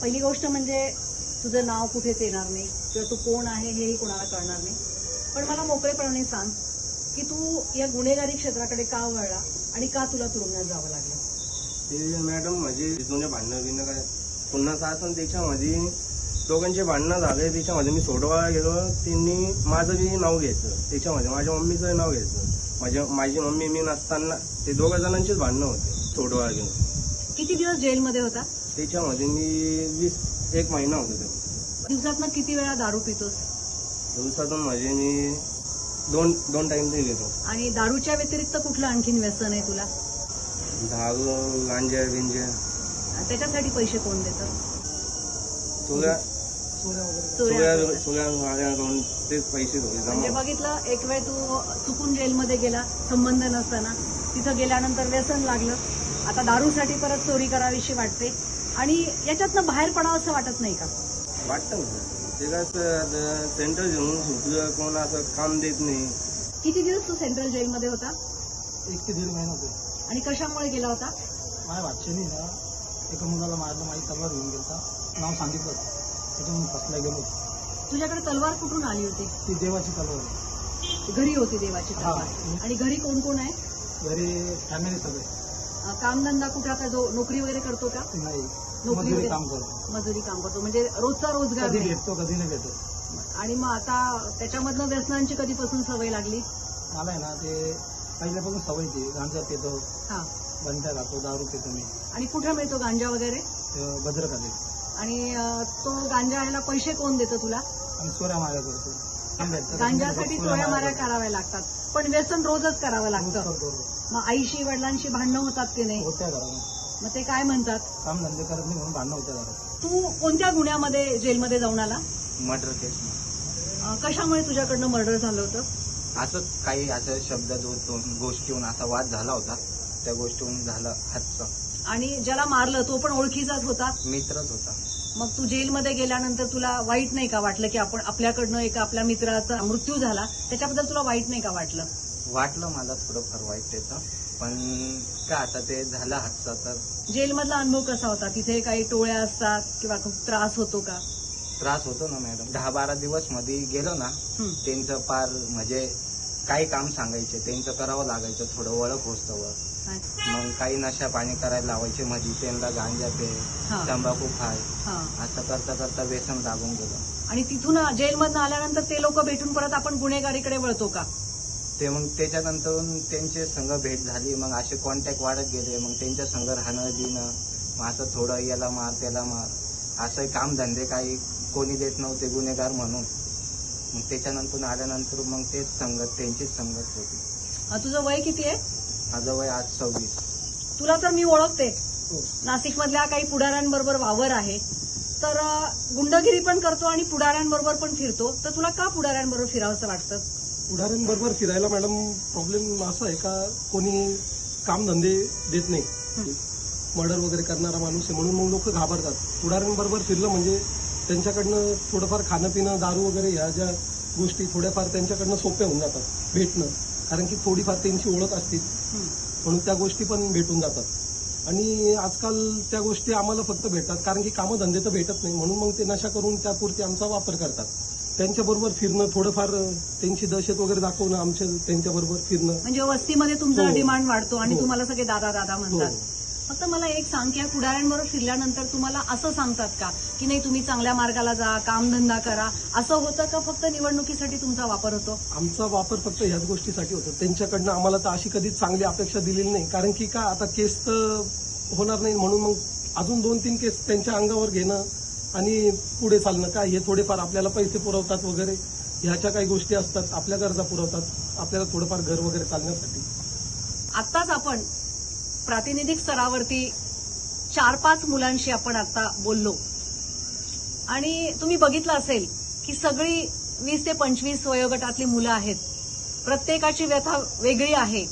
पहिली गोष्ट म्हणजे तुझं नाव कुठेच येणार नाही किंवा तू कोण आहे हेही कोणाला कळणार नाही. पण मला मोकळेपणाने सांग की तू या गुन्हेगारी क्षेत्राकडे का वळला आणि का तुला तुरुंगात जावं लागलं? ते मॅडम म्हणजे जुने भांडणं बिणं काय? पुन्हा काय पण त्याच्यामध्ये दोघांचे भांडणं झाले त्याच्यामध्ये मी सोडवायला गेलो त्यांनी माझं बी नाव घ्यायचं. त्याच्यामध्ये माझ्या मम्मीचं नाव घ्यायचं. माझ्या माझी मम्मी मी नसताना ते दोघा जणांचीच भांडणं होते सोडवायला गेलो. किती दिवस जेलमध्ये होता? त्याच्यामध्ये मी वीस एक महिना होतो ते दिवसातनं किती वेळा दारू पितोस? दिवसातून म्हणजे मी दोन दोन टाइम ते घेतो. आणि दारूच्या व्यतिरिक्त कुठलं आणखीन व्यसन आहे तुला? दारू गांजा बिंजा. त्याच्यासाठी पैसे कोण देतं? चोऱ्या चोऱ्या चोऱ्या वगैरे. चोऱ्या माऱ्या करून तेच पैसे थोडे म्हणजे जमा बघितलं एक वेळ तू चुकून जेलमध्ये गेला संबंध नसताना. तिथं गेल्यानंतर व्यसन लागलं. आता दारूसाठी परत चोरी करावीशी वाटते. आणि याच्यातनं बाहेर पडावं असं वाटत नाही का? वाटतं ना ते काय असं सेंटर घेऊन सुटलं कोण असं काम देत नाही. किती दिवस तू सेंट्रल जेलमध्ये होता? एक ते दीड महिना होते. आणि कशामुळे गेला होता? माझ्या भाच्याने ना एका मुलाला मारलं माझी तलवार घेऊन गेलता. नाव सांगितलं होतं. त्याच्यामुळे फसला गेलो तुझ्याकडे तलवार कुठून आली होती? ती देवाची तलवार आहे घरी होती देवाची तलवार. हा. आणि घरी कोण कोण आहे? घरी फॅमिली सगळे. अं, कामधंदा कुठे आता जो नोकरी वगैरे करतो का? नाही. नोकरी मजुरी वगैरे? काम करतो. मजुरी काम करतो. म्हणजे रोजचा रोजगार कधी नाही. भेटतो कधी नाही भेटत. आणि मग आता त्याच्यामधनं व्यसनांची कधीपासून सवय लागली? मला आहे ना ते पहिल्यापासून सवय ती. गांजा पितो. हा. बंड्या खातो दारू पितो मी. आणि कुठे मिळतो गांजा वगैरे? ते भद्रकाली. आणि अं, तो गांजा ह्याला पैसे कोण देतं तुला? आणि चोऱ्या माऱ्या करतो. काम भेटतं, गांजासाठी चोऱ्या माऱ्या. कराव्या लागतात. पण व्यसन रोजच करावं लागतं. करतो. मग आईशी वडिलांशी भांडणं होतात की नाही? होत्या मग ते काय म्हणतात? काम धंदे करत नाही म्हणून भांडणं होत्या घरात तू कोणत्या गुन्ह्यामध्ये जेलमध्ये जाऊन आला? मर्डर केस. अं, कशामुळे तुझ्याकडनं मर्डर झालं होतं? असं काही असं शब्द दोन गोष्टीहून असा वाद झाला होता. त्या गोष्टीहून झाला हातचा. आणि ज्याला मारलं तो पण ओळखीचाच होता? मित्रच होता. मग तू जेलमध्ये गेल्यानंतर तुला वाईट नाही का वाटलं की आपण आपल्याकडनं एका आपल्या मित्राचा मृत्यू झाला? त्याच्याबद्दल तुला वाईट नाही का वाटलं? वाटलं मला थोडंफार वाईट त्याचं. पण काय आता ते झालं हातचा तर? जेलमधला अनुभव कसा होता? तिथे काही टोळ्या असतात किंवा खूप त्रास होतो का? त्रास होतो ना मॅडम. दहा बारा दिवसमध्ये गेलो ना हं. त्यांचं पार म्हणजे काही काम सांगायचे. त्यांचं करावं लागायचं थोडं ओळख होस्तवर मग काही नशा पाणी करायला लावायचे मध्ये त्यांना गांजा पे हा. तंबाखू खाय. हा. असं करता करता व्यसन लागून गेलं. आणि तिथून जेलमधनं आल्यानंतर ते लोक भेटून परत आपण गुन्हेगारीकडे वळतो का? ते मग त्याच्यानंतर त्यांचे संघ भेट झाली मग असे कॉन्टॅक्ट वाढत गेले मग त्यांच्या संघ राहणं बिणं मग असं थोडं याला मार त्याला मार. असं कामधंदे काही कोणी देत नव्हते गुन्हेगार म्हणून. मग त्याच्यानंतर आल्यानंतर मग तेच संगत त्यांचीच संगत होती. अं, तुझं वय किती आहे? माझं वय आज सव्वीस. तुला तर मी ओळखते. हो. नाशिक मधल्या काही पुढाऱ्यांबरोबर वावर आहे. तर अं, गुंडगिरी पण करतो आणि पुढाऱ्यांबरोबर पण फिरतो. तर तुला का पुढाऱ्यांबरोबर फिरावंसं वाटतं? पुढाऱ्यांबरोबर फिरायला मॅडम प्रॉब्लेम असा आहे का? कोणी कामधंदे देत नाही. मर्डर वगैरे करणारा माणूस आहे म्हणून मग लोक घाबरतात. पुढाऱ्यांबरोबर फिरलं म्हणजे त्यांच्याकडनं थोडंफार खाणं पिणं दारू वगैरे ह्या ज्या गोष्टी थोड्याफार त्यांच्याकडनं सोप्या होऊन जातात भेटणं. कारण की थोडीफार त्यांची ओळख असते. म्हणून त्या गोष्टी पण भेटून जातात. आणि आजकाल त्या गोष्टी आम्हाला फक्त भेटतात. कारण की कामधंदे तर भेटत नाही. म्हणून मग ते नशा करून त्यापुरती आमचा वापर करतात. त्यांच्याबरोबर फिरणं थोडंफार त्यांची दहशत वगैरे दाखवणं आमच्या त्यांच्याबरोबर फिरणं. म्हणजे वस्तीमध्ये तुमचा हो. डिमांड वाढतो आणि हो. तुम्हाला सगळे दादा दादा म्हणतात. हो. फक्त मला एक सांग की या पुढाऱ्यांबरोबर फिरल्यानंतर तुम्हाला असं सांगतात का? की नाही तुम्ही चांगल्या मार्गाला जा कामधंदा करा. असं होतं का फक्त निवडणुकीसाठी तुमचा वापर होतो? आमचा वापर फक्त ह्याच गोष्टीसाठी होतो. त्यांच्याकडनं आम्हाला तर अशी कधीच चांगली अपेक्षा दिलेली नाही. कारण की का आता केस तर होणार नाही म्हणून मग अजून दोन तीन केस त्यांच्या अंगावर घेणं आणि पुढे चालणं काय? हे थोडेफार आपल्याला पैसे पुरवतात वगैरे. ह्याच्या काही गोष्टी असतात आपल्या गरजा पुरवतात. आपल्याला थोडंफार घर वगैरे चालण्यासाठी. आत्ताच आपण प्रातिनिधिक स्तरावरती चार पाच मुलांशी आपण आता बोललो. आणि तुम्ही बघितलं असेल की सगळी वीस ते पंचवीस वयोगटातली मुलं आहेत. प्रत्येकाची व्यथा वेगळी आहे.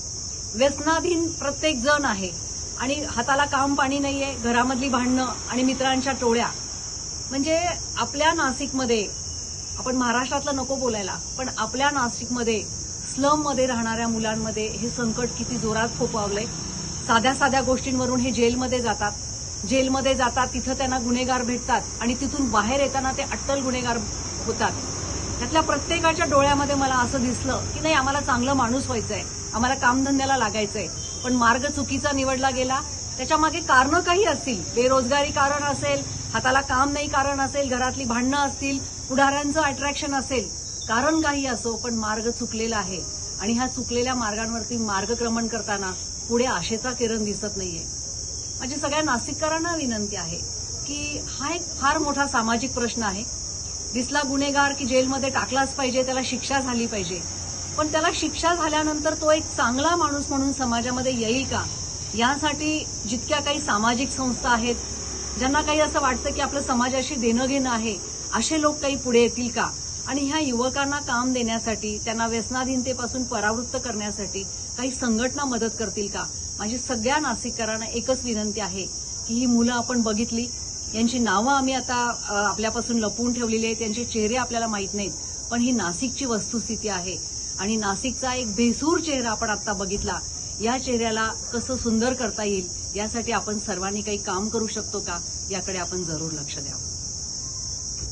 व्यसनाधीन प्रत्येक जण आहे. आणि हाताला काम पाणी नाहीये घरामधली भांडणं आणि मित्रांच्या टोळ्या. म्हणजे आपल्या नाशिकमध्ये आपण महाराष्ट्रातलं नको बोलायला पण आपल्या नाशिकमध्ये स्लममध्ये राहणाऱ्या मुलांमध्ये हे संकट किती जोरात फोपावलंय साध्या साध्या गोष्टींवरून हे जेलमध्ये जातात. जेलमध्ये जातात तिथं त्यांना गुन्हेगार भेटतात आणि तिथून बाहेर येताना ते अट्टल गुन्हेगार होतात. त्यातल्या प्रत्येकाच्या डोळ्यामध्ये मला असं दिसलं की नाही आम्हाला चांगलं माणूस व्हायचंय. आम्हाला कामधंद्याला लागायचंय. पण मार्ग चुकीचा निवडला गेला त्याच्यामागे कारणं काही असतील? बेरोजगारी कारण असेल हाताला काम नाही कारण असेल घरातली भांडणं असतील पुढाऱ्यांचं अट्रॅक्शन असेल कारण काही असो पण मार्ग चुकलेला आहे. आणि ह्या चुकलेल्या मार्गांवरती मार्गक्रमण करताना पुढे आशेचा किरण दिसत नाहीये. माझी सगळ्या नाशिककरांना विनंती आहे की हा एक फार मोठा सामाजिक प्रश्न आहे. दिसला गुन्हेगार की जेलमध्ये टाकलाच पाहिजे त्याला शिक्षा झाली पाहिजे. पण त्याला शिक्षा झाल्यानंतर तो एक चांगला माणूस म्हणून समाजामध्ये येईल का? यासाठी जितक्या काही सामाजिक संस्था आहेत ज्यांना काही असं वाटतं की आपलं समाजाशी देणं घेणं आहे असे लोक काही पुढे येतील का? आणि ह्या युवकांना काम देण्यासाठी त्यांना व्यसनाधीनतेपासून परावृत्त करण्यासाठी काही संघटना मदत करतील का? माझी सगळ्या नाशिककरांना एकच विनंती आहे की ही मुलं आपण बघितली यांची नावं आम्ही आता आपल्यापासून लपवून ठेवलेली आहेत त्यांचे चेहरे आपल्याला माहीत नाहीत पण ही नाशिकची वस्तुस्थिती आहे. आणि नाशिकचा एक भेसूर चेहरा आपण आता बघितला या चेहऱ्याला कसं सुंदर करता येईल यासाठी आपण सर्वांनी काही काम करू शकतो का? याकडे आपण जरूर लक्ष द्यावं.